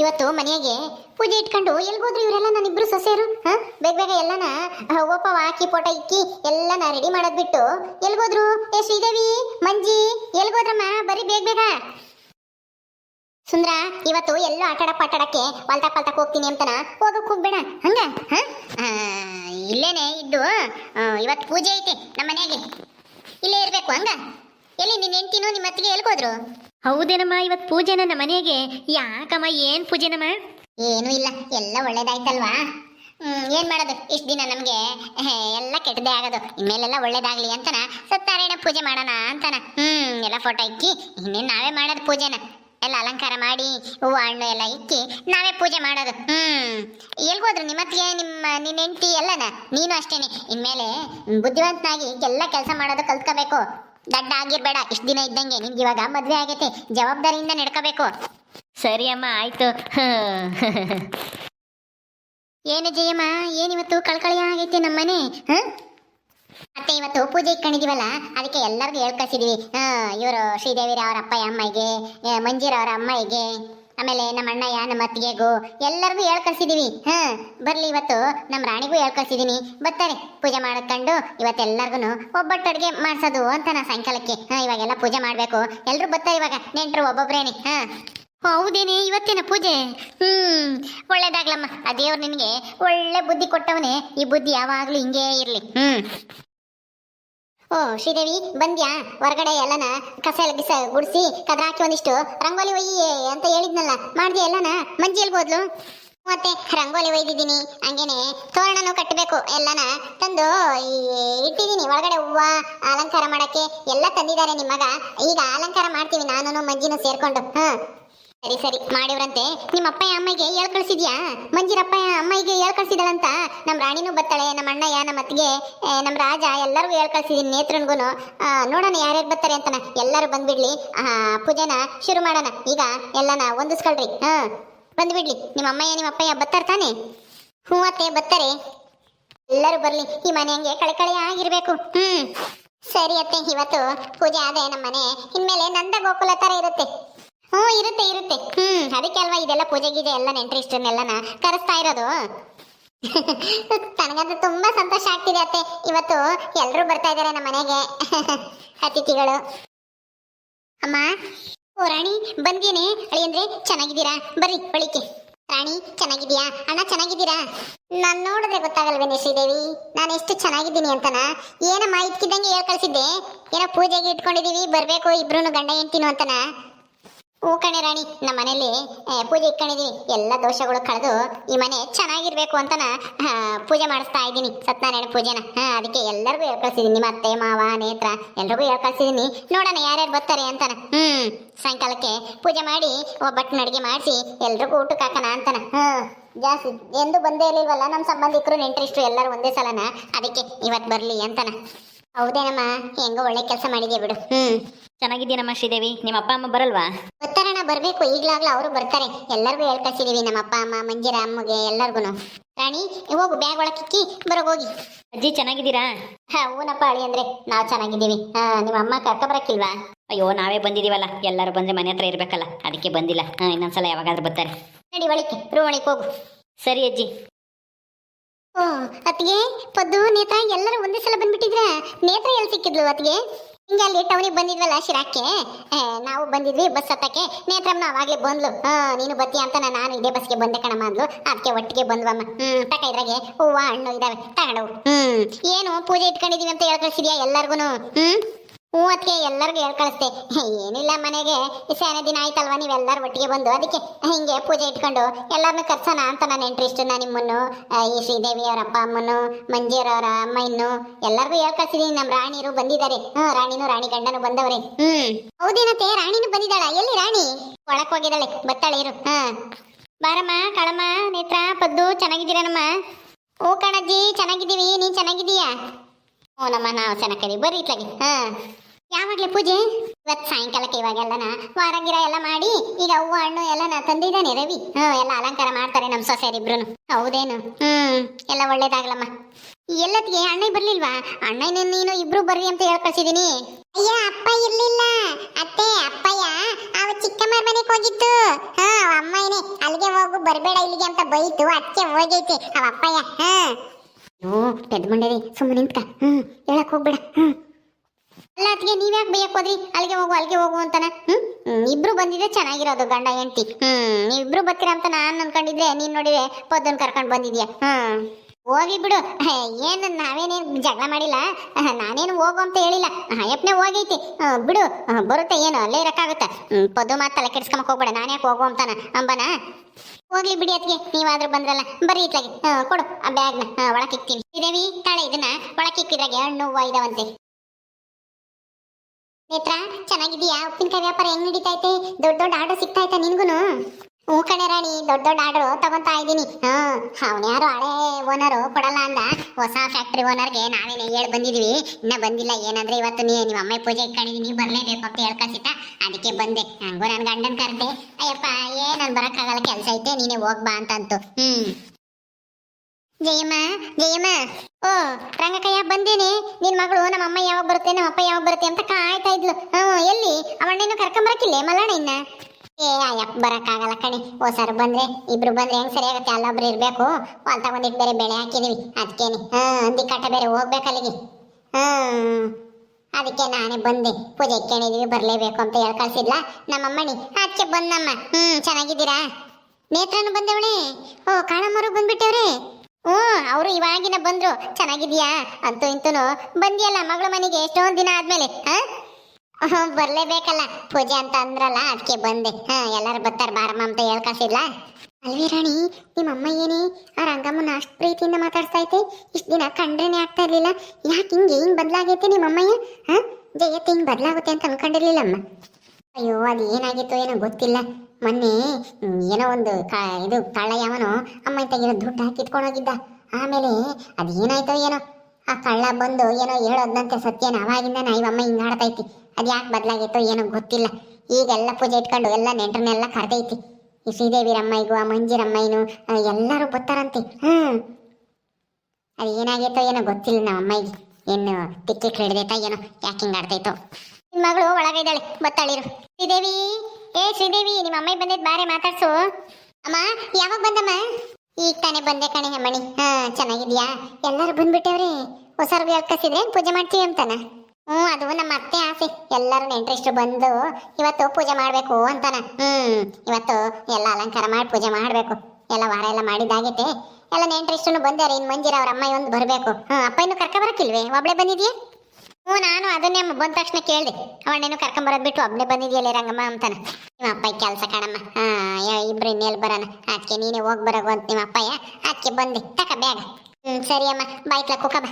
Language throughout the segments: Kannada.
ಇವತ್ತು ಮನೆಗೆ ಪೂಜೆ ಇಟ್ಕೊಂಡು ಎಲ್ಗೋದ್ರು ಇವರೆಲ್ಲ? ನಾನಿಬ್ರು ಸೊಸೆಯರು ಹಾಂ? ಬೇಗ ಬೇಗ ಎಲ್ಲನ ಓಪವ ಹಾಕಿ, ಫೋಟೋ ಇಕ್ಕಿ, ಎಲ್ಲನ ರೆಡಿ ಮಾಡೋದು ಬಿಟ್ಟು ಎಲ್ಗೋದ್ರು ಏ, ಶ್ರೀದೇವಿ, ಮಂಜಿ ಎಲ್ಗೋದ್ರಮ್ಮ ಬರೀ ಬೇಗ ಬೇಗ. ಸುಂದ್ರ, ಇವತ್ತು ಎಲ್ಲೋ ಆಟಾಡ ಪಾಟಾಡಕ್ಕೆ ಪಲ್ತಾ ಪಲ್ತಾಕ್ ಹೋಗ್ತೀನಿ ಅಂತನ? ಹೋಗಕ್ ಹೋಗ್ಬೇಡ. ಹಂಗ? ಇಲ್ಲೇನೆ ಇದ್ದು ಇವತ್ತು ಪೂಜೆ ಐತೆ ನಮ್ಮ ಮನೆಗೆ. ಇಲ್ಲೇ ಇರ್ಬೇಕು, ಹಂಗ? ಎಲ್ಲಿ ನಿನ್ನ ಹೆಂಡ್ತಿನೂ ನಿಮ್ಮ ಅತ್ತಿಗೆ ಎಲ್ಗೋದ್ರು ಹೌದೇನಮ್ಮ ಇವತ್ತು ಪೂಜೆನ ನಮ್ಮ ಮನೆಗೆ. ಯಾಕಮ್ಮ ಏನು ಪೂಜೆನಮ್ಮ ಏನೂ ಇಲ್ಲ, ಎಲ್ಲ ಒಳ್ಳೇದಾಯ್ತಲ್ವಾ? ಹ್ಮ್, ಏನ್ ಮಾಡೋದು? ಇಷ್ಟ ದಿನ ನಮ್ಗೆ ಎಲ್ಲ ಕೆಟ್ಟದೇ ಆಗೋದು. ಇನ್ಮೇಲೆಲ್ಲ ಒಳ್ಳೇದಾಗ್ಲಿ ಅಂತನ ಸತ್ತಾರೇಣ ಪೂಜೆ ಮಾಡೋಣ ಅಂತನ. ಹ್ಮ್, ಎಲ್ಲ ಫೋಟೋ ಇಕ್ಕಿ, ಇನ್ನೇನು ನಾವೇ ಮಾಡೋದು ಪೂಜೆನ? ಎಲ್ಲ ಅಲಂಕಾರ ಮಾಡಿ, ಹೂವು, ಹಣ್ಣು ಎಲ್ಲ ಇಕ್ಕಿ, ನಾವೇ ಪೂಜೆ ಮಾಡೋದು. ಹ್ಮ್, ಎಲ್ಗೋದ್ರು ನಿಮ್ಮತ್ತಿಗೆ, ನಿಮ್ಮ, ನಿನ್ನ ಹೆಂಡತಿ ಎಲ್ಲನ? ನೀನು ಅಷ್ಟೇನೆ. ಇನ್ಮೇಲೆ, ಬುದ್ಧಿವಂತನಾಗಿ ಎಲ್ಲ ಕೆಲಸ ಮಾಡೋದು ಕಲ್ತ್ಕೋಬೇಕು. ದಡ್ಡ ಆಗಿರ್ಬೇಡ ಇಷ್ಟು ದಿನ ಇದ್ದಂಗೆ ನಿಮ್ಗೆ ಇವಾಗ ಮದುವೆ ಆಗೈತೆ ಜವಾಬ್ದಾರಿಯಿಂದ ನಡ್ಕೋಬೇಕು. ಸರಿ ಅಮ್ಮ ಆಯ್ತು. ಏನು ಜಯಮ್ಮ ಏನಿವತ್ತು ಕಳ್ಕಳಿಯ ಆಗೈತೆ ನಮ್ಮನೆ ಹ? ಮತ್ತೆ ಇವತ್ತು ಪೂಜೆ ಇಟ್ಕೊಂಡಿದೀವಲ್ಲ ಅದಕ್ಕೆ ಎಲ್ಲರಿಗೂ ಹೇಳ್ಕಳಿಸಿದೀವಿ. ಹಾ ಇವರು ಶ್ರೀದೇವಿರ ಅವರ ಅಪ್ಪ ಅಮ್ಮಗೆ ಮಂಜೀರ ಅವರ ಅಮ್ಮಯ್ಯಗೆ ಆಮೇಲೆ ನಮ್ಮ ಅಣ್ಣಯ್ಯ, ನಮ್ಮ ಅತ್ತಿಗೆಗೂ ಎಲ್ಲರಿಗೂ ಹೇಳ್ಕಳ್ಸಿದೀವಿ ಹಾ, ಬರ್ಲಿ ಇವತ್ತು. ನಮ್ಮ ರಾಣಿಗೂ ಹೇಳ್ಕಳ್ಸಿದೀನಿ ಬರ್ತಾರೆ ಪೂಜೆ ಮಾಡ್ಕೊಂಡು ಇವತ್ತೆಲ್ಲರಿಗೂ ಒಬ್ಬಟ್ಟು ಅಡುಗೆ ಮಾಡಿಸೋದು ಅಂತ ನಾ ಸಾಯಂಕಾಲಕ್ಕೆ. ಹಾ, ಇವಾಗೆಲ್ಲ ಪೂಜೆ ಮಾಡಬೇಕು. ಎಲ್ಲರೂ ಬರ್ತಾರೆ ಇವಾಗ. ನೆಂಟರು ಒಬ್ಬೊಬ್ರೇನೆ. ಹಾ. ಹೌದೇನೆ, ಇವತ್ತೇನ ಪೂಜೆ? ಹ್ಮ್, ಒಳ್ಳೇದಾಗ್ಲಮ್ಮ. ಆ ದೇವ್ರು ನಿನಗೆ ಒಳ್ಳೆ ಬುದ್ಧಿ ಕೊಟ್ಟವನೇ. ಈ ಬುದ್ಧಿ ಯಾವಾಗ್ಲೂ ಹಿಂಗೇ ಇರಲಿ. ಹ್ಮ್. ಓ, ಶ್ರೀದೇವಿ, ಬಂದ್ಯಾ? ಹೊರಗಡೆ ಎಲ್ಲನ ಕಸ ಎಲ್ಲ ಗಿಸ ಗುಡಿಸಿ, ಕದ್ರ ಹಾಕಿ ಒಂದಿಷ್ಟು ರಂಗೋಲಿ ಒಯ್ಯಿ ಅಂತ ಹೇಳಿದ್ನಲ್ಲ ಮಾಡ್ದೆ ಎಲ್ಲನ? ಮಂಜಿ ಎಲ್ಗೋದ್ಲು ಮತ್ತೆ ರಂಗೋಲಿ ಒಯ್ದಿದ್ದೀನಿ, ಹಂಗೇನೆ ತೋರಣನು ಕಟ್ಟಬೇಕು ಎಲ್ಲನ ತಂದು ಇಟ್ಟಿದ್ದೀನಿ, ಒಳಗಡೆ ಹೂವ, ಅಲಂಕಾರ ಮಾಡಕ್ಕೆ ಎಲ್ಲ ತಂದಿದ್ದಾರೆ ನಿಮ್ಮ ಮಗ. ಈಗ ಅಲಂಕಾರ ಮಾಡ್ತೀವಿ ನಾನು ಮಂಜಿನೂ ಸೇರ್ಕೊಂಡು ಹಾ ಸರಿ ಸರಿ. ಮಾಡಿವ್ರಂತೆ. ನಿಮ್ಮ ಅಪ್ಪಯ್ಯ ಅಮ್ಮಗೆ ಹೇಳ್ ಕಳ್ಸಿದ್ಯಾ? ಮಂಜಿರಪ್ಪಯ್ಯ ಅಮ್ಮಗೆ ಹೇಳ್ ಕಳ್ಸಿದಳಂತ? ನಮ್ಮ ರಾಣಿನೂ ಬತ್ತಾಳೆ ನಮ್ಮ ಅಣ್ಣಯ್ಯ, ನಮ್ಮ ಅತ್ತಿಗೆ ನಮ್ಮ ರಾಜ ಎಲ್ಲರಿಗೂ ಹೇಳ್ ಕಳ್ಸಿದೀನಿ ನೇತ್ರನ್ಗೂ ನೋಡೋಣ ಯಾರ್ಯಾರು ಬರ್ತಾರೆ ಅಂತನ. ಎಲ್ಲರೂ ಬಂದ್ಬಿಡ್ಲಿ. ಪೂಜೆನ ಶುರು ಮಾಡೋಣ. ಈಗ ಎಲ್ಲನ ಹೊಂದಿಸ್ಕೊಳ್ರಿ. ಹಾ. ಬಂದ್ಬಿಡ್ಲಿ. ನಿಮ್ಮ ಅಮ್ಮಯ್ಯ, ನಿಮ್ಮ ಅಪ್ಪಯ್ಯ ಬರ್ತಾರೆ ತಾನೆ? ಹ್ಞೂ ಅತ್ತೆ, ಬರ್ತಾರೆ. ಎಲ್ಲರೂ ಬರಲಿ. ಈ ಮನೆ ಹಂಗೆ ಕಳೆ ಆಗಿರ್ಬೇಕು. ಹ್ಮ್. ಸರಿ ಅತ್ತೆ, ಇವತ್ತು ಪೂಜೆ ಆದೆ ನಮ್ಮ ಮನೆ ಇನ್ಮೇಲೆ ನಂದ ಗೋಕುಲ ತರ ಇರುತ್ತೆ. ಹ್ಞೂ, ಇರುತ್ತೆ ಇರುತ್ತೆ. ಹ್ಮ್, ಅದಕ್ಕೆ ಅಲ್ವಾ ಇದೆಲ್ಲ ಪೂಜೆ ಗೀಜೆ ಎಲ್ಲ ನೆಂಟ್ರಿಷ್ಟನ್ನೆಲ್ಲನ ಕರೆಸ್ತಾ ಇರೋದು? ನನಗಂತೂ ತುಂಬಾ ಸಂತೋಷ ಆಗ್ತಿದೆ ಅತ್ತೆ. ಇವತ್ತು ಎಲ್ಲರೂ ಬರ್ತಾ ಇದ್ದಾರೆ ನಮ್ಮ ಮನೆಗೆ ಅತಿಥಿಗಳು. ಅಮ್ಮ, ಓ, ರಾಣಿ ಬಂದೇನೆ ಅಳಿಯಂದ್ರೆ ಚೆನ್ನಾಗಿದ್ದೀರಾ? ಬರ್ರಿ ಒಳಿಕೆ ರಾಣಿ ಚೆನ್ನಾಗಿದ್ಯಾ ಅಣ್ಣ, ಚೆನ್ನಾಗಿದ್ದೀರಾ? ನಾನ್ ನೋಡಿದ್ರೆ ಗೊತ್ತಾಗಲ್ವೇನೆ ಶ್ರೀದೇವಿ? ನಾನು ಎಷ್ಟು ಚೆನ್ನಾಗಿದ್ದೀನಿ ಅಂತನ? ಏನಮ್ಮ, ಇದ್ಕಿದ್ದಂಗೆ ಹೇಳ್ ಕಳ್ಸಿದ್ದೆ. ಏನೋ ಪೂಜೆಗೆ ಇಟ್ಕೊಂಡಿದೀವಿ, ಬರಬೇಕು ಇಬ್ರು ಗಂಡ ಹೆಂಡ್ತಿನು ಅಂತನ? ಹೂ ಕಣೆ ರಾಣಿ ನಮ್ಮ ಮನೇಲಿ ಪೂಜೆ ಇಕ್ಕಣಿದೀನಿ ಎಲ್ಲ ದೋಷಗಳು ಕಳೆದು ಈ ಮನೆ ಚೆನ್ನಾಗಿರ್ಬೇಕು ಅಂತನ ಆ, ಪೂಜೆ ಮಾಡಿಸ್ತಾ ಇದ್ದೀನಿ ಸತ್ಯನಾರಾಯಣ ಪೂಜೆನ. ಅದಕ್ಕೆ ಎಲ್ಲರಿಗೂ ಹೇಳ್ಕಳ್ಸಿದ್ದೀನಿ ನಿಮ್ಮ ಅತ್ತೆ ಮಾವ ನೇತ್ರ ಎಲ್ರಿಗೂ ಹೇಳ್ಕಳ್ಸಿದ್ದೀನಿ ನೋಡೋಣ ಯಾರ್ಯಾರು ಬರ್ತಾರೆ ಅಂತಾನ. ಹ್ಞೂ ಸಾಯಂಕಾಲಕ್ಕೆ ಪೂಜೆ ಮಾಡಿ ಒಬ್ಬಟ್ಟಿನ ಅಡುಗೆ ಮಾಡಿಸಿ ಎಲ್ರಿಗೂ ಊಟಕ್ಕೆ ಹಾಕೋಣ ಅಂತಾನ. ಹ್ಮ್ ಜಾಸ್ತಿ ಎಂದು ಬಂದೇ ಇರಲಿಲ್ವಲ್ಲ ನಮ್ಮ ಸಂಬಂಧಿಕರು ನೆಂಟರಿಷ್ಟು ಎಲ್ಲರೂ ಒಂದೇ ಸಲನ. ಅದಕ್ಕೆ ಇವತ್ತು ಬರಲಿ ಅಂತಾನ. ಹೌದೇನಮ್ಮ ಹೆಂಗೋ ಒಳ್ಳೆ ಕೆಲಸ ಮಾಡಿದೆ ಬಿಡು. ಹ್ಮ್ ಚೆನ್ನಾಗಿದ್ದೀನಮ್ಮ ಶ್ರೀದೇವಿ? ನಿಮ್ಮ ಅಪ್ಪ ಅಮ್ಮ ಬರಲ್ವಾ? ಬರ್ತಾರಣ್ಣ ಬರ್ಬೇಕು. ಈಗ್ಲಾಗ್ಲೂ ಅವರು ಬರ್ತಾರೆ. ಎಲ್ಲರಿಗೂ ಹೇಳ್ಕಳ್ಸಿದೀವಿ ನಮ್ಮ ಅಪ್ಪ ಅಮ್ಮ ಮಂಜಿರ ಅಮ್ಮಗೆ ಎಲ್ಲರಿಗೂ ರಾಣಿ ಹೋಗು ಬ್ಯಾಗ್ ಒಳಕಿಕ್ಕಿ ಬರ ಹೋಗಿ. ಅಜ್ಜಿ ಚೆನ್ನಾಗಿದ್ದೀರಾ? ಹಾ ಹೂನಪ್ಪ ಅಳಿ ಅಂದ್ರೆ ನಾವು ಚೆನ್ನಾಗಿದ್ದೀವಿ. ಹಾ ನಿಮ್ಮ ಅಮ್ಮ ಕರ್ಕ ಬರಕ್ಕಿಲ್ವಾ? ಅಯ್ಯೋ ನಾವೇ ಬಂದಿದೀವಲ್ಲ. ಎಲ್ಲರೂ ಬಂದ್ರೆ ಮನೆ ಹತ್ರ ಇರ್ಬೇಕಲ್ಲ. ಅದಕ್ಕೆ ಬಂದಿಲ್ಲ. ಹಾ ಇನ್ನೊಂದ್ಸಲ ಯಾವಾಗಾದ್ರೂ ಬರ್ತಾರೆ. ನಡಿ ಒಳಕ್ಕೆ ರೂಮ್ ಹೋಗು. ಸರಿ ಅಜ್ಜಿ. ಓ ಅತ್ತಿಗೆ ಪದ್ದು ನೇತ್ರ ಎಲ್ಲರೂ ಒಂದೇ ಸಲ ಬಂದ್ಬಿಟ್ಟಿದ್ರ? ನೇತ್ರ ಎಲ್ಲಿ ಸಿಕ್ಕಿದ್ಲು ಅತ್ತಿಗೆ? ಹಿಂಗೆ ಅಲ್ಲಿ ಟೌನಿಗೆ ಬಂದಿದ್ವಲ್ಲ ಶಿರಾಕ್ಕೆ? ನಾವು ಬಂದಿದ್ವಿ ಬಸ್ ಹತ್ತಕ್ಕೆ. ನೇತ್ರಮ್ಮ ಅವಾಗಲೇ ಬಂದ್ಲು. ನೀನು ಬತ್ತಿ ಅಂತ ನಾನು ಇದೇ ಬಸ್ಗೆ ಬಂದೆ ಕಣಮ್ಮ ಅಂದ್ಲು. ಅದಕ್ಕೆ ಒಟ್ಟಿಗೆ ಬಂದ್ವಮ್ಮ. ಹ್ಮ್ ತಕ ಇದ್ರಾಗೆ ಹೂವ ಹಣ್ಣು ಇದಾವೆ. ತಗೊಂಡವು ಹ್ಮ್, ಏನು ಪೂಜೆ ಇಟ್ಕೊಂಡಿದೀವಿ ಅಂತ ಹೇಳ್ಕೊಳ್ಸಿದ್ಯಾ ಎಲ್ಲರಿಗೂ ಹ್ಞೂ ಅದಕ್ಕೆ ಎಲ್ಲರಿಗೂ ಹೇಳಿ ಕಳಿಸ್ತೆ ಏನಿಲ್ಲ ಮನೆಗೆ. ಶಾನೆ ದಿನ ಆಯ್ತಲ್ವಾ, ನೀವೆಲ್ಲರೂ ಒಟ್ಟಿಗೆ ಬಂದು ಅದಕ್ಕೆ ಹಿಂಗೆ ಪೂಜೆ ಇಟ್ಕೊಂಡು ಎಲ್ಲರನ್ನೂ ಕರ್ಸೋಣ ಅಂತ ನಾನು ಎಂಟ್ರಿಷ್ಟು ನಾನು ನಿಮ್ಮನ್ನು ಈ ಶ್ರೀದೇವಿ ಅವರ ಅಪ್ಪ ಅಮ್ಮನು ಮಂಜೀರವರ ಅಮ್ಮ ಇನ್ನು ಎಲ್ಲರಿಗೂ ಹೇಳಿ ಕಳಿಸಿದೀನಿ. ನಮ್ಮ ರಾಣಿರು ಬಂದಿದ್ದಾರೆ. ಹ್ಞೂ ರಾಣಿನೂ ರಾಣಿ ಗಂಡನು ಬಂದವ್ರೆ. ಹ್ಮ್. ಹೌದೇನತ್ತೆ? ರಾಣಿನೂ ಬಂದಿದ್ದಾಳ? ಎಲ್ಲಿ ರಾಣಿ? ಒಳಕ್ ಹೋಗಿದ್ದಾಳೆ. ಬತ್ತಾಳೆ ಇರು. ಹಾ. ಬಾರಮ್ಮ, ಕಳಮ್ಮ, ನೇತ್ರ, ಪದ್ದು, ಚೆನ್ನಾಗಿದ್ದೀರನಮ್ಮ? ಓ ಕಣಜ್ಜಿ, ಚೆನ್ನಾಗಿದ್ದೀವಿ. ನೀನು ಚೆನ್ನಾಗಿದ್ದೀಯಾ? ಓ ನಮ್ಮ ನಾವು ಚೆನ್ನಾಗಿ ಬರ್ರಿ ಇತ್ಲಾಗಿ ಹಾ. ಯಾವಾಗ್ಲೇ ಪೂಜೆ? ಇವತ್ತು ಸಾಯಂಕಾಲಕ್ಕೆ ಇವಾಗೆಲ್ಲನ ವಾರ ಗಿರ ಎಲ್ಲ ಮಾಡಿ, ಈಗ ಹೂವು ಹಣ್ಣು ಎಲ್ಲನ ತಂದಿದ್ದಾನೆ ರವಿ. ಹ್ಮ್ ಎಲ್ಲ ಅಲಂಕಾರ ಮಾಡ್ತಾರೆ ನಮ್ಮ ಸೊಸೆಯರಿಬ್ರು ಹೌದೇನು? ಹ್ಮ್, ಎಲ್ಲ ಒಳ್ಳೇದಾಗ್ಲಮ್ಮ. ಎಲ್ಲತ್ತಿಗೆ ಅಣ್ಣ ಬರ್ಲಿಲ್ವಾ? ಅಣ್ಣ ನೀನು ಇಬ್ರು ಬರ್ರಿ ಅಂತ ಹೇಳ್ಕೊಳ್ಸಿದೀನಿ ಅಯ್ಯ, ಅಪ್ಪ ಇರ್ಲಿಲ್ಲ. ಅತ್ತೆ, ಅಪ್ಪಯ್ಯ, ಅವ ಚಿಕ್ಕಮ್ಮ ಮನೆಗೆ ಹೋಗಿತ್ತು ಹ ಅಮ್ಮ ಏನೇ ಅಲ್ಲಿಗೆ ಬರ್ಬೇಡ ಇಲ್ಲಿಗೆ ಅಂತ ಬೈತು, ಅಚ್ಚೆ ಹೋಗೈತಿ ಅವ ಅಪ್ಪಯ್ಯ. ಹಾ ಓ ಪೆದ್ ಮಂಡೇರಿ ಸುಮ್ಮನೆ ನಿಂತ್ಕ. ಹ್ಮ್, ಹೇಳಕ್ ಹೋಗ್ಬೇಡ. ಹ್ಮ್. ಅಲ್ಲ ಅದಕ್ಕೆ ನೀವ್ಯಾಕೆ ಬೈಯಕ್ ಹೋದ್ರಿ? ಅಲ್ಲಿಗೆ ಹೋಗು ಅಲ್ಲಿಗೆ ಹೋಗು ಅಂತಾನ. ಹ್ಮ್? ಇಬ್ರು ಬಂದಿದ್ರೆ ಚೆನ್ನಾಗಿರೋದು ಗಂಡ ಹೆಂಡತಿ. ಹ್ಮ್ ನೀವಿಬ್ರು ಬರ್ತೀರಾ ಅಂತ ನಾನ್ ಅನ್ಕೊಂಡಿದ್ರೆ ನೀನ್ ನೋಡಿದ್ರೆ ಪದ್ದನ್ ಕರ್ಕೊಂಡ್ ಬಂದಿದ್ಯಾ? ಹ್ಮ್. ಹೋಗಿ ಬಿಡು. ಏನು ನಾವೇನೇನು ಜಗಳ ಮಾಡಿಲ್ಲ? ನಾನೇನು ಹೋಗು ಅಂತ ಹೇಳಿಲ್ಲ. ಅಯ್ಯಪ್ಪನೇ ಹೋಗೈತಿ. ಬಿಡು. ಬರುತ್ತೆ ಏನು ಅಲ್ಲೇ ಇರಕ್ಕಾಗತ್ತ. ಹ್ಮ್, ಪದ್ದು ಮಾತ್ರ ತಲೆ ಕೆಡ್ಸ್ಕೊಂಬಕ್ ಹೋಗ್ಬೇಡ. ನಾನು ಯಾಕೆ ಹೋಗು ಅಂತಾನ? ಅಂಬನ? ಹೋಗ್ಲಿ ಬಿಡಿ ಅದಕ್ಕೆ ನೀವಾದ್ರೂ ಬಂದ್ರಲ್ಲ. ಬರೀ ಇತ್ಲಾಗೆ. ಕೊಡು. ಆ ಬ್ಯಾಗ್ನ. ಒಳಕಿಕ್ತೀನಿ ಇದೇವಿ ತಾಳೆ ಇದನ್ನ ಒಳಕಿಕ್ಕಿದ್ರಾಗೆ ಹಣ್ಣು ಹೂವು ಇದಾವಂತೆ ನೇತ್ರ ಚೆನ್ನಾಗಿದೀಯಾ ಉಪ್ಪಿನಕಾಯಿ ವ್ಯಾಪಾರ ಹೆಂಗ್ ನಡೀತೈತೆ? ದೊಡ್ಡ ದೊಡ್ಡ ಆರ್ಡರ್ ಸಿಗ್ತಾ ಐತಾ ನಿನ್ಗುನು? ಹ್ಞೂ ಕಣೆ ರಾಣಿ, ದೊಡ್ಡ ದೊಡ್ಡ ಆರ್ಡರ್ ತಗೊಂತಾ ಇದ್ದೀನಿ. ಹಾ ಅವನ್ಯಾರು ಹಳೆ ಓನರು, ಕೊಡಲ್ಲ ಅಂದ. ಹೊಸ ಫ್ಯಾಕ್ಟ್ರಿ ಓನರ್ಗೆ ನಾವೇನೆ ಹೇಳಿ ಬಂದಿದ್ವಿ. ಇನ್ನ ಬಂದಿಲ್ಲ, ಏನಂದ್ರೆ ಇವತ್ತು ನೀ ನಿಮ್ಮ ಅಮ್ಮ ಪೂಜೆ ಇಟ್ಕೊಂಡಿದೀನಿ ಬರಲೇಬೇಕು ಅಂತ ಹೇಳ್ಕಸಿತ್ತ ಅದಕ್ಕೆ ಬಂದೆ. ಹಂಗು ನನ್ನ ಗಂಡನ ಕರೆದೆ. ಅಯ್ಯಪ್ಪ, ಏ, ನಾನು ಬರೋಕ್ಕಾಗಲ್ಲ, ಕೆಲಸ ಐತೆ, ನೀನೇ ಹೋಗ್ಬಾ ಅಂತಂತು. ಹ್ಮ್. ಜಯಮ್ಮ ಜಯಮ್ಮ. ಓ, ರಂಗಕಯ್ಯ ಬಂದೇನೆ. ನಿನ್ ಮಗಳು ನಮ್ಮ ಅಮ್ಮ ಯಾವಾಗ ಬರುತ್ತೆ ನಮ್ಮ ಅಪ್ಪ ಯಾವಾಗ ಬರುತ್ತೆ ಅಂತ ಕಾಯ್ತಾ ಇದ್ಲು. ಹ್ಮ್, ಎಲ್ಲಿ? ಅವಣ್ಣೇನು ಮಲ್ಲಣ್ಣ ಇನ್ನ? ಏ ಅಯ್ಯಪ್ಪ ಬರಕ್ಕಾಗಲ್ಲ ಓ ಸರ್ ಬಂದ್ರೆ, ಇಬ್ರು ಬಂದ್ರೆ ಹೆಂಗ್ ಸರಿ ಆಗತ್ತೆ? ಅಲ್ಲೊಬ್ರು ಇರ್ಬೇಕು. ಹೊಲ್ ತಗೊಂಡಿಟ್ಟು ಬೇರೆ ಬೆಳೆ ಹಾಕಿದೀವಿ. ಅದಕ್ಕೇನೆ ಹಾ ಅಂದಿ ಕಟ್ಟ ಬೇರೆ ಹೋಗ್ಬೇಕು ಅಲ್ಲಿಗೆ. ಹ್ಮ್, ಅದಕ್ಕೆ ನಾನೇ ಬಂದೆ. ಪೂಜೆ ಕೇಳಿದೀವಿ, ಬರ್ಲೇಬೇಕು ಅಂತ ಹೇಳಿ ಕಳ್ಸಿದ್ಲ. ನಮ್ಮಮ್ಮಣಿ ಅದಕ್ಕೆ ಬಂದಮ್ಮ ಹ್ಮ್, ಚೆನ್ನಾಗಿದ್ದೀರಾ? ನೇತ್ರನು ಬಂದವಳೆ. ಓ ಕಾಣಮ್ಮರು ಬಂದ್ಬಿಟ್ಟವ್ರೆ. ಹ್ಞೂ ಅವರು ಇವಾಗಿನ ಬಂದ್ರು. ಚೆನ್ನಾಗಿದ್ಯಾ? ಅಂತೂ ಇಂತೂ ಬಂದಿಯಲ್ಲ ಮಗಳ ಮನೆಗೆ ಎಷ್ಟೊಂದು ದಿನ ಆದ್ಮೇಲೆ, ಹಾ? ಬರಲೇಬೇಕಲ್ಲ ಬರ್ಲೇಬೇಕಲ್ಲ. ಪೂಜೆ ಅಂತ ಅಂದ್ರಲ್ಲ ಅದಕ್ಕೆ ಬಂದೆ. ಹಾ, ಎಲ್ಲರೂ ಬರ್ತಾರ, ಬಾರಮ್ಮ ಅಂತ ಹೇಳ್ಕಾಸಿಲ್ಲ ಅಲ್ವೇ ರಾಣಿ ನಿಮ್ಮ ಅಮ್ಮ ಏನೇ? ಆ ರಂಗಮ್ಮನ ಅಷ್ಟು ಪ್ರೀತಿಯಿಂದ ಮಾತಾಡ್ತಾ ಐತೆ. ಇಷ್ಟು ದಿನ ಕಂಡ್ರೇನೆ ಆಗ್ತಾ ಇರ್ಲಿಲ್ಲ. ಯಾಕೆ ಹಿಂಗೆ ಹಿಂಗೆ ಬದಲಾಗೈತೆ ನಿಮ್ಮ ಅಮ್ಮಯ್ಯ ಹಾ? ಜಯತ್ ಹಿಂಗ್ ಬದಲಾಗುತ್ತೆ ಅಂತ ಅನ್ಕೊಂಡಿರ್ಲಿಲ್ಲಮ್ಮ. ಅಯ್ಯೋ, ಅದು ಏನಾಗಿತ್ತು ಏನೋ ಗೊತ್ತಿಲ್ಲ. ಮೊನ್ನೆ ಏನೋ ಒಂದು ಕ, ಇದು ಕಳ್ಳ ಯಾವನೋ ಅಮ್ಮ ತೆಗಿರೋ ದುಡ್ಡು ಹಾಕಿಟ್ಕೊಂಡೋಗಿದ್ದ ಆಮೇಲೆ ಅದು ಏನಾಯ್ತೋ ಏನೋ. ಆ ಕಳ್ಳ ಬಂದು ಏನೋ ಹೇಳೋದ್ನಂತೆ ಸತ್ಯನ. ಅವಾಗಿಂದ ನಾ ಇವಮ್ಮ ಹಿಂಗ್ ಆಡ್ತೈತಿ ಅದು ಯಾಕೆ ಬದಲಾಗಿತ್ತು ಏನೋ ಗೊತ್ತಿಲ್ಲ. ಈಗೆಲ್ಲ ಪೂಜೆ ಇಟ್ಕೊಂಡು ಎಲ್ಲ ನೆಂಟ್ರನ್ನೆಲ್ಲ ಕರೆದೈತಿ. ಈ ಶ್ರೀದೇವಿರಮ್ಮಯ್ಯಗೂ ಆ ಮಂಜಿರಮ್ಮಯ್ಯನು ಎಲ್ಲರೂ ಬರ್ತಾರಂತೆ. ಹ್ಮ್. ಅದು ಏನಾಗೈತೋ ಏನೋ ಗೊತ್ತಿಲ್ಲ ನಮ್ಮ ಅಮ್ಮಗೆ ಏನು ಟಿಕೆಟ್ ಹಿಡ್ದೈತಾ ಏನೋ, ಯಾಕೆ ಹಿಂಗ್ ಆಡ್ತೈತೋ ನಿನ್ ಮಗಳು ಒಳಗಿದ್ದಾಳೆ ಬತ್ತಾಳಿರು ಶ್ರೀದೇವಿ. ಏ ಶ್ರೀದೇವಿ, ನಿಮ್ಮ ಅಮ್ಮ ಬಂದಿದ್ ಬಾರೆ ಮಾತಾಡ್ಸು. ಅಮ್ಮ, ಯಾವಾಗ ಬಂದಮ್ಮ? ಈಗ ತಾನೇ ಬಂದೆ ಕಣೆ ಅಮ್ಮಣಿ. ಹಾ, ಚೆನ್ನಾಗಿದ್ಯಾ? ಎಲ್ಲರೂ ಬಂದ್ಬಿಟ್ಟವ್ರಿ. ಹೊಸರ್ಗೆ ಕಸಿದ್ರೆ ಪೂಜೆ ಮಾಡ್ತೀವಿ ಅಂತಾನ? ಹ್ಞೂ ಅದು ನಮ್ಮ ಅತ್ತೆ ಆಸೆ. ಎಲ್ಲರೂ ನೆಂಟ್ರಿಷ್ಟು ಬಂದು ಇವತ್ತು ಪೂಜೆ ಮಾಡಬೇಕು ಅಂತಾನ. ಹ್ಮ್, ಇವತ್ತು ಎಲ್ಲ ಅಲಂಕಾರ ಮಾಡಿ ಪೂಜೆ ಮಾಡಬೇಕು. ಎಲ್ಲ ವಾರ ಎಲ್ಲ ಮಾಡಿದ್ದಾಗೈತೆ. ಎಲ್ಲ ನೆಂಟ್ರಿಷ್ಟು ಬಂದಾರೆ ಇನ್ನು ಮಂಜಿರ ಅವ್ರ ಅಮ್ಮ ಒಂದು ಬರಬೇಕು. ಹ್ಞೂ ಅಪ್ಪ ಇನ್ನು ಕರ್ಕ ಬರಕ್ಕಿಲ್ವೇ ಒಬ್ಳೆ ಬಂದಿದ್ಯಾ? ಹ್ಞೂ, ನಾನು ಅದನ್ನೇ ಬಂದ ತಕ್ಷಣ ಕೇಳಿದೆ. ಅವಣ್ಣೇನು ಕರ್ಕೊಂಬರೋದ್ ಬಿಟ್ಟು ಒಬ್ಬನೇ ಬಂದಿದ್ಯಲ್ಲ ರಂಗಮ್ಮ ಅಂತಾನ. ನಿಮ್ಮ ಅಪ್ಪ ಕೆಲಸ ಕಾಣಮ್ಮ. ಹಾ ಇಬ್ರು ಇನ್ನೆಲ್ಲಿ ಬರೋಣ. ಅದಕ್ಕೆ ನೀನೇ ಹೋಗಿ ಬರೋಗು ಅಂತ ನಿಮ್ಮ ಅಪ್ಪಯ್ಯ ಅದಕ್ಕೆ ಬಂದೆ. ತಕ ಬ್ಯಾಗ ಹ್ಞೂ ಸರಿ ಅಮ್ಮ. ಬಾಯ್ತ್ಲ, ಕುಕ ಬಾ.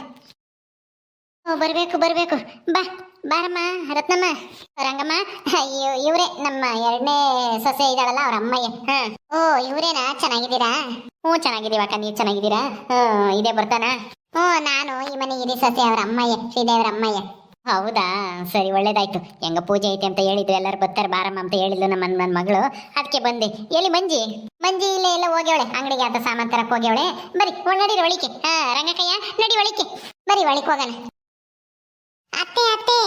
ಓ, ಬರಬೇಕು ಬರಬೇಕು. ಬಾ, ಬಾರಮ್ಮ, ರತ್ನಮ್ಮ. ರಂಗಮ್ಮ, ಅಯ್ಯೋ, ಇವರೇ ನಮ್ಮ ಎರಡನೇ ಸೊಸೆ ಇದ್ದಾಳಲ್ಲ, ಅವ್ರ ಅಮ್ಮಯ್ಯ. ಹಾ. ಓ, ಇವರೇನಾ? ಚೆನ್ನಾಗಿದ್ದೀರಾ? ಹ್ಞೂ ಚೆನ್ನಾಗಿದ್ದೀವಿ ಅಕ್ಕ ನೀವು ಚೆನ್ನಾಗಿದ್ದೀರಾ? ಹ್ಞೂ ಇದೇ ಬರ್ತಾನಾ? ಹ್ಞೂ, ನಾನು ಈ ಮನೆ ಹಿರಿ ಸೊಸೆ ಅವ್ರ ಅಮ್ಮಯ್ಯ, ಶ್ರೀದೇವರ ಅಮ್ಮಯ್ಯ. ಹೌದಾ? ಸರಿ, ಒಳ್ಳೇದಾಯ್ತು. ಹೆಂಗ ಪೂಜೆ ಐತೆ ಅಂತ ಹೇಳಿದ್ರು, ಎಲ್ಲರೂ ಬರ್ತಾರೆ, ಬಾರಮ್ಮ ಅಂತ ಹೇಳಿದ್ಲು ನಮ್ಮ ನನ್ನ ಮಗಳು. ಅದಕ್ಕೆ ಬಂದೆ. ಎಲ್ಲಿ ಮಂಜಿ? ಮಂಜಿ ಇಲ್ಲೇ ಎಲ್ಲ ಹೋಗ್ಯವಳೆ, ಅಂಗಡಿಗೆ ಆತ ಸಾಮಾನ್ ತರಕ್ ಹೋಗ್ಯವಳೆ. ಬರಿ ನಡಿ ಒಳಿಕೆ ಹಾ, ರಂಗಕಯ್ಯ, ನಡಿ ಒಳಿಕೆ ಬರಿ ಒಳಿಕ್ ಹೋಗೋಣ. ಅತ್ತೆ ಅತ್ತೆ,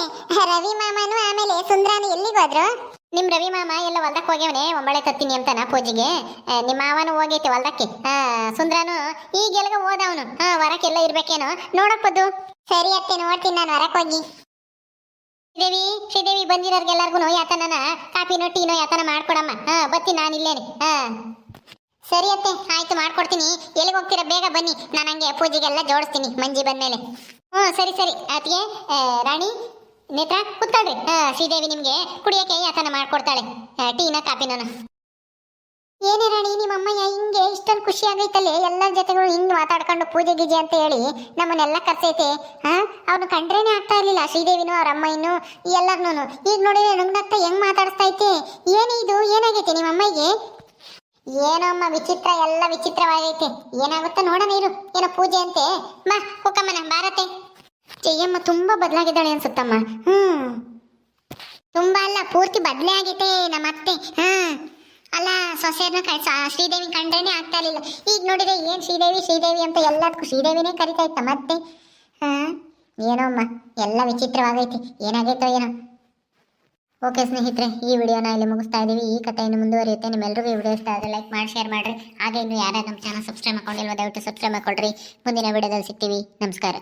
ರವಿ ಮಾಮನು ಆಮೇಲೆ ಸುಂದ್ರಾನು ಎಲ್ಲಿಗೆ ಹೋದ್ರು? ನಿಮ್ ರವಿ ಮಾಮ ಎಲ್ಲ ಹೊಲ್ದಕ್ಕೆ ಹೋಗ್ಯವನೆ, ಒಂಬಳೆ ತತ್ತೀನಿ ಅಂತಾನ ಪೂಜೆಗೆ? ನಿಮ್ಮ ಮಾವನು ಹೋಗೈತೆ ಹೊಲ್ದಕ್ಕೆ. ಸುಂದ್ರಾನು ಈಗ ಎಲ್ಗ ಹೋದವನು. ಹಾ ಹೊರಕ್ಕೆಲ್ಲ ಇರ್ಬೇಕೇನೋ? ನೋಡಪ್ಪದು ಸರಿ ಅತ್ತೆ, ನೋಡ್ತೀನಿ ನಾನು ಹೊರಕ್ ಹೋಗಿ. ಶ್ರೀದೇವಿ ಶ್ರೀದೇವಿ ಬಂದಿರೋರ್ಗೆಲ್ಲರಿಗೂ ಯಾತನನ ಕಾಪಿನೋ ಟೀನೋ ಯಾತನ ಮಾಡ್ಕೊಡಮ್ಮ. ಹಾ ಬತ್ತೀನಿ ನಾನು ಇಲ್ಲೇನೆ. ಹಾ. ಸರಿ ಅತ್ತೆ, ಆಯ್ತು, ಮಾಡ್ಕೊಡ್ತೀನಿ. ಎಲ್ಲಿಗೆ ಹೋಗ್ತೀರಾ? ಬೇಗ ಬನ್ನಿ. ನಾನು ಹಂಗೆ ಪೂಜೆಗೆಲ್ಲ ಜೋಡಿಸ್ತೀನಿ, ಮಂಜಿ ಬಂದಮೇಲೆ. ಹ್ಞೂ ಸರಿ ಸರಿ. ಅದಕ್ಕೆ ರಾಣಿ ನೇತ್ರ, ಕೂತ್ಕೊಳ್ರಿ. ಶ್ರೀದೇವಿ ನಿಮ್ಗೆ ಕುಡಿಯಕ್ಕೆ ಯಾತನ ಮಾಡ್ಕೊಡ್ತಾಳೆ ಟೀನ ಕಾಪಿನ ಏನೇ ರಾಣಿ, ನಿಮ್ಮ ಅಮ್ಮಯ್ಯ ಹಿಂಗೆ ಇಷ್ಟೊಂದು ಖುಷಿ ಆಗೈತಲ್ಲಿ? ಎಲ್ಲರ ಜೊತೆಗಳು ಹಿಂಗೆ ಮಾತಾಡ್ಕೊಂಡು ಪೂಜೆ ಗೀಜೆ ಅಂತ ಹೇಳಿ ನಮ್ಮನ್ನೆಲ್ಲ ಕರ್ಸೈತೆ. ಹಾ ಅವ್ರನ್ನ ಕಂಡ್ರೇನೆ ಆಗ್ತಾ ಇರಲಿಲ್ಲ, ಶ್ರೀದೇವಿನೂ, ಅವ್ರ ಅಮ್ಮಯ್ಯನು ಎಲ್ಲರನ್ನೂ. ಈಗ ನೋಡಿದ್ರೆ ನುಂಗ್ನತ್ತ ಹೆಂಗ್ ಮಾತಾಡಿಸ್ತಾ ಐತೆ ಏನೇ ಇದು? ಏನಾಗೈತೆ ನಿಮ್ಮ ಅಮ್ಮಯ್ಯಗೆ? ಏನೋ ಅಮ್ಮ, ವಿಚಿತ್ರ, ಎಲ್ಲ ವಿಚಿತ್ರವಾಗೈತೆ. ಏನಾಗುತ್ತೋ ನೋಡೋಣ ಇರು. ಏನೋ ಪೂಜೆ ಅಂತೆ. ಮಾ ಹೋಕಮ್ಮನ ಭಾರತೆ ಜಯಮ್ಮ ತುಂಬಾ ಬದಲಾಗಿದ್ದಾಳೆ ಅನ್ಸುತ್ತಮ್ಮ. ಹ್ಮ್. ತುಂಬಾ ಅಲ್ಲ, ಪೂರ್ತಿ ಬದಲೇ ಆಗೈತೆ ನಮ್ಮ ಅತ್ತೆ. ಹಾ. ಅಲ್ಲ ಸೊಸೆಯನ್ನ ಶ್ರೀದೇವಿ ಕಂಡ್ರೇನೆ ಆಗ್ತಾ ಇರಲಿಲ್ಲ. ಈಗ ನೋಡಿದ್ರೆ ಏನ್ ಶ್ರೀದೇವಿ ಶ್ರೀದೇವಿ ಅಂತ ಎಲ್ಲದಕ್ಕೂ ಶ್ರೀದೇವಿನೇ ಕರಿತಾ ಇತ್ತ ಮತ್ತೆ ಹಾ. ಏನೋ ಅಮ್ಮ, ಎಲ್ಲ ವಿಚಿತ್ರವಾಗೈತಿ. ಏನಾಗೈತೋ ಏನೋ. ಓಕೆ ಸ್ನೇಹಿತರೆ, ಈ ವಿಡಿಯೋನ ಇಲ್ಲಿ ಮುಗಿಸ್ತಾ ಇದ್ದೀವಿ ಈ ಕಥೆಯನ್ನು ಮುಂದುವರಿಯುತ್ತೆ. ನಿಮ್ಮೆಲ್ಲರಿಗೂ ಈ ವಿಡಿಯೋ ಇಷ್ಟ ಆದರೆ ಲೈಕ್ ಮಾಡಿ, ಶೇರ್ ಮಾಡಿರಿ. ಹಾಗೆ ಇನ್ನು ಯಾರ್ಯಾರು ನಮ್ಮ ಚಾನಲ್ ಸಬ್ಸ್ಕ್ರೈಬ್ ಮಾಡ್ಕೊಂಡಿಲ್ವ, ದಯವಿಟ್ಟು ಸಬ್ಸ್ಕ್ರೈಬ್ ಮಾಡ್ಕೊಳ್ರಿ. ಮುಂದಿನ ವಿಡಿಯೋದಲ್ಲಿ ಸಿಗ್ತೀವಿ. ನಮಸ್ಕಾರ.